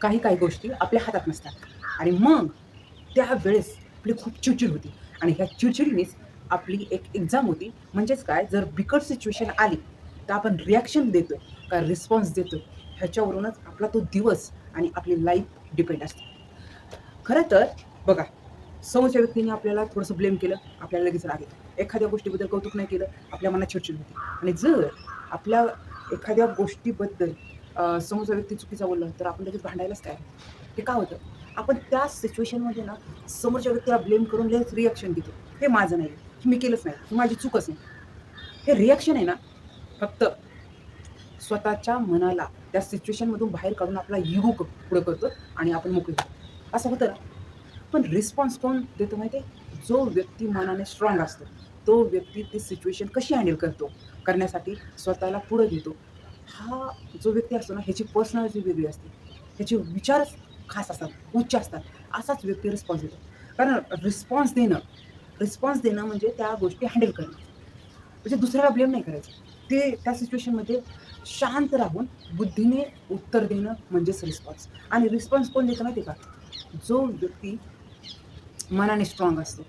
काही काही गोष्टी आपल्या हातात नसतात. आणि मग त्यावेळेस आपली खूप चिडचिड होती. आणि ह्या चिडचिडीनेच आपली एक एक्झाम होती. म्हणजेच काय? जर बिकट सिच्युएशन आली तर आपण रिॲक्शन देतो का रिस्पॉन्स देतो ह्याच्यावरूनच आपला तो दिवस आणि आपली लाईफ डिपेंड असते. खरं तर बघा समोरच्या व्यक्तीने आपल्याला थोडंसं ब्लेम केलं आपल्याला लगेच राग येतो. एखाद्या गोष्टीबद्दल कौतुक नाही केलं आपल्या मनात चिडचिड होती. आणि जर आपल्या एखाद्या गोष्टीबद्दल समोरचा व्यक्ती चुकीचा बोलला तर आपण लगेच भांडायलाच काय हे का होतं? आपण त्या सिच्युएशनमध्ये ना समोरच्या व्यक्तीला ब्लेम करून लगेच रिॲक्शन देतो हे माझं नाही हे मी केलंच नाही. ही माझी चूकच नाही. हे रिॲक्शन आहे ना फक्त स्वतःच्या मनाला त्या सिच्युएशनमधून बाहेर काढून आपला इगो पुढं करतो आणि आपण मोकळे होतो. असं होतं ना. पण रिस्पॉन्स कोण देतो माहिती आहे जो व्यक्ती मनाने स्ट्रॉंग असतो तो व्यक्ती ती सिच्युएशन कशी हँडल करतो? करण्यासाठी स्वतःला पुढं घेतो. हा जो व्यक्ती असतो ना ह्याची पर्सनॅलिटी वेगळी असते. ह्याचे विचार खास असतात उच्च असतात. असाच व्यक्ती रिस्पॉन्स देतो. कारण रिस्पॉन्स देणं रिस्पॉन्स देणं म्हणजे त्या गोष्टी हँडल करणं. म्हणजे दुसऱ्याला ब्लेम नाही करायचं. ते त्या सिच्युएशनमध्ये शांत राहून बुद्धीने उत्तर देणं म्हणजेच रिस्पॉन्स आणि रिस्पॉन्स कोण देतं माहिती का? जो व्यक्ती मनाने स्ट्रॉंग असतो.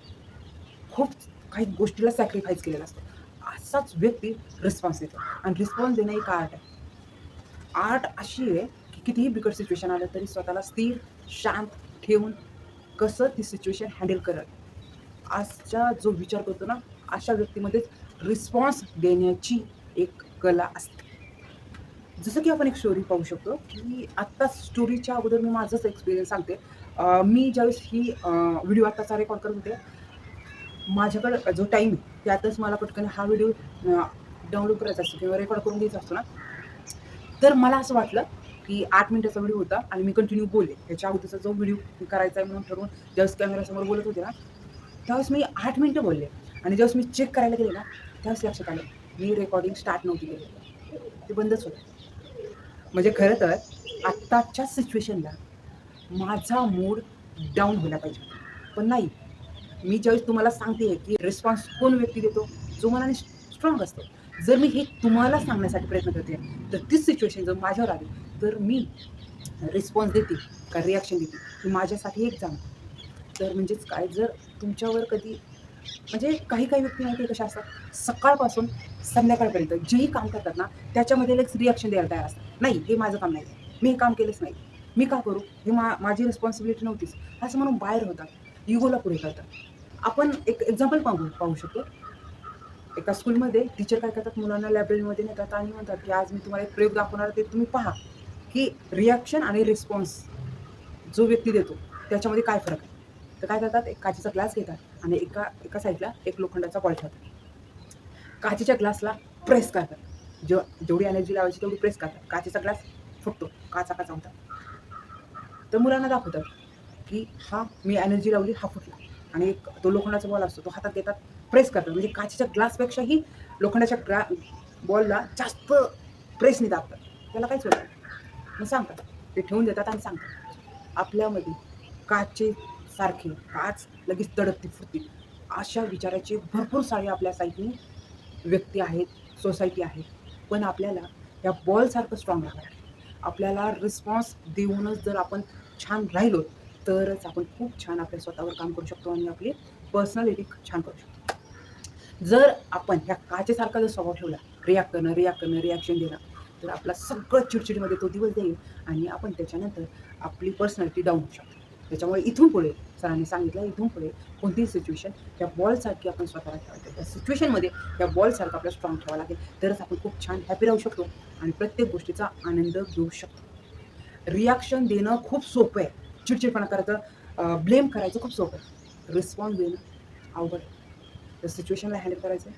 खूप काही गोष्टीला सॅक्रिफाईस केलेला असतो. असाच व्यक्ती रिस्पॉन्स देतो. आणि रिस्पॉन्स देणं एक आर्ट आहे. आर्ट अशी आहे की कितीही बिकट सिच्युएशन आलं तरी स्वतःला स्थिर शांत ठेवून कसं ती सिच्युएशन हँडल करत आजचा जो विचार करतो ना अशा व्यक्तीमध्येच रिस्पॉन्स देण्याची एक कला असते. जसं की आपण एक स्टोरी पाहू शकतो की आत्ता स्टोरीच्या अगोदर मी माझंच एक्सपिरियन्स सांगते. मी ज्यावेळेस ही व्हिडिओ आत्ताचा रेकॉर्ड करत होते माझ्याकडं जो टाईम आहे त्यातच मला पटकन हा व्हिडिओ डाउनलोड करायचा असतो किंवा रेकॉर्ड करून घ्यायचा असतो ना तर मला असं वाटलं की आठ मिनिटाचा व्हिडिओ होता आणि मी कंटिन्यू बोलले. त्याच्या अगोदरचा जो व्हिडिओ करायचा आहे म्हणून ठरवून ज्यावेळेस कॅमेरासमोर बोलत होते ना त्यावेळेस मी आठ मिनटं बोलले. आणि ज्यावेळेस मी चेक करायला गेले ना त्यावेळेस लक्षात आलं मी रेकॉर्डिंग स्टार्ट नव्हती केली. ते बंदच होतं. म्हणजे खरं तर आत्ताच्या सिच्युएशनला माझा मूड डाऊन व्हायला पाहिजे. पण नाही. मी ज्यावेळेस तुम्हाला सांगते की रिस्पॉन्स कोण व्यक्ती देतो जो मनाने स्ट्रॉंग असतो. जर मी हे तुम्हाला सांगण्यासाठी प्रयत्न करते तर तीच सिच्युएशन जर माझ्यावर आली तर मी रिस्पॉन्स देते का रिॲक्शन देते? की माझ्यासाठी एक जाण तर म्हणजेच काय जर तुमच्यावर कधी म्हणजे काही काही व्यक्ती माहिती कशा असतात? सकाळपासून संध्याकाळपर्यंत जेही काम करतात ना त्याच्यामध्ये लगेच रिॲक्शन द्यायला तयार असतात. नाही हे माझं काम नाही. मी हे काम केलंच नाही. मी का करू? हे मा माझी रिस्पॉन्सिबिलिटी नव्हतीच. असं म्हणून बाहेर होतात. युगोला पुढे करतात. आपण एक एक्झाम्पल पाहू पाहू शकतो. एका स्कूलमध्ये टीचर काय करतात? मुलांना लायब्ररीमध्ये नेतात आणि म्हणतात की आज मी तुम्हाला एक प्रयोग दाखवणार ते तुम्ही पहा की रिॲक्शन आणि रिस्पॉन्स जो व्यक्ती देतो त्याच्यामध्ये काय फरक आहे? तर काय करतात? एक काचेचा ग्लास घेतात आणि एका एका साईडला एक लोखंडाचा बॉल ठेवतात. काचेच्या ग्लासला प्रेस करतात. जेव जेवढी एनर्जी लावायची तेवढी प्रेस करतात. काचेचा ग्लास फुटतो. काचा काचा होतात. तर मुलांना दाखवतात की हा मी एनर्जी लावली हा फुटला. आणि एक तो लोखंडाचा बॉल असतो तो हातात घेतात. प्रेस करतात. म्हणजे काचेच्या ग्लासपेक्षाही लोखंडाच्या ग्रा बॉलला जास्त प्रेसने दाबतात. त्याला काहीच होत नाही मग सांगतात. ते ठेवून देतात आणि सांगतात. आपल्यामध्ये काचे सारखे काच लगेच तडकती फुटतील अशा विचाराचे भरपूर सारे आपल्या साईडनी व्यक्ती आहेत सोसायटी आहेत. पण आपल्याला या बॉलसारखं स्ट्रॉंग राहावं लागेल आपल्याला रिस्पॉन्स देऊनच जर आपण छान राहिलो तरच आपण खूप छान आपल्या स्वतःवर काम करू शकतो आणि आपली पर्सनॅलिटी छान करू शकतो. जर आपण ह्या काचेसारखा जर स्वभाव ठेवला रिॲक्ट करणं रिॲक्ट करणं रिॲक्शन देणं तर आपला सगळं चिडचिडीमध्ये तो दिवस देईल आणि आपण त्याच्यानंतर आपली पर्सनॅलिटी डाऊन होऊ शकतो. त्याच्यामुळे इथून पुढे सरांनी सांगितलं इथून पुढे कोणतीही सिच्युएशन त्या बॉलसारखी आपण स्वतःला ठेवायचं त्या सिच्युएशनमध्ये त्या बॉलसारखं आपल्याला स्ट्रॉंग ठेवावं लागेल. तरच आपण खूप छान हॅपी राहू शकतो आणि प्रत्येक गोष्टीचा आनंद घेऊ शकतो. रिॲक्शन देणं खूप सोपं आहे. चिडचिडपणा करायचं ब्लेम करायचं खूप सोपं आहे. रिस्पॉन्स देणं अवघड आहे. त्या सिच्युएशनला हँडल करायचं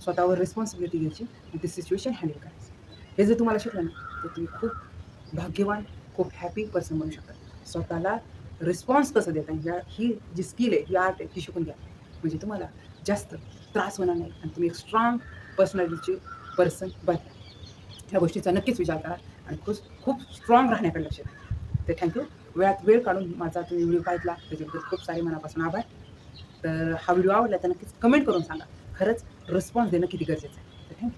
स्वतःवर रिस्पॉन्सिबिलिटी घ्यायची आणि ती सिच्युएशन हँडल करायचं हे जर तुम्हाला शिकलं ना तर तुम्ही खूप भाग्यवान खूप हॅपी पर्सन बनू शकता. स्वतःला रिस्पॉन्स कसं देता या ही जी स्किल आहे ही आर्ट आहे ती शिकून घ्या. म्हणजे तुम्हाला जास्त त्रास होणार नाही आणि तुम्ही एक स्ट्रॉंग पर्सनॅलिटीचे पर्सन बनता ह्या गोष्टीचा नक्कीच विचार करा आणि खूप खूप स्ट्रॉंग राहण्याकडे लक्ष द्या. तर थँक्यू वेळात वेळ काढून माझा तुम्ही व्हिडिओ पाहिला. त्याच्याबद्दल खूप सारे मनापासून आभार. तर हा व्हिडिओ आवडला तर नक्कीच कमेंट करून सांगा. खरंच रिस्पॉन्स देणं किती गरजेचं आहे. थँक्यू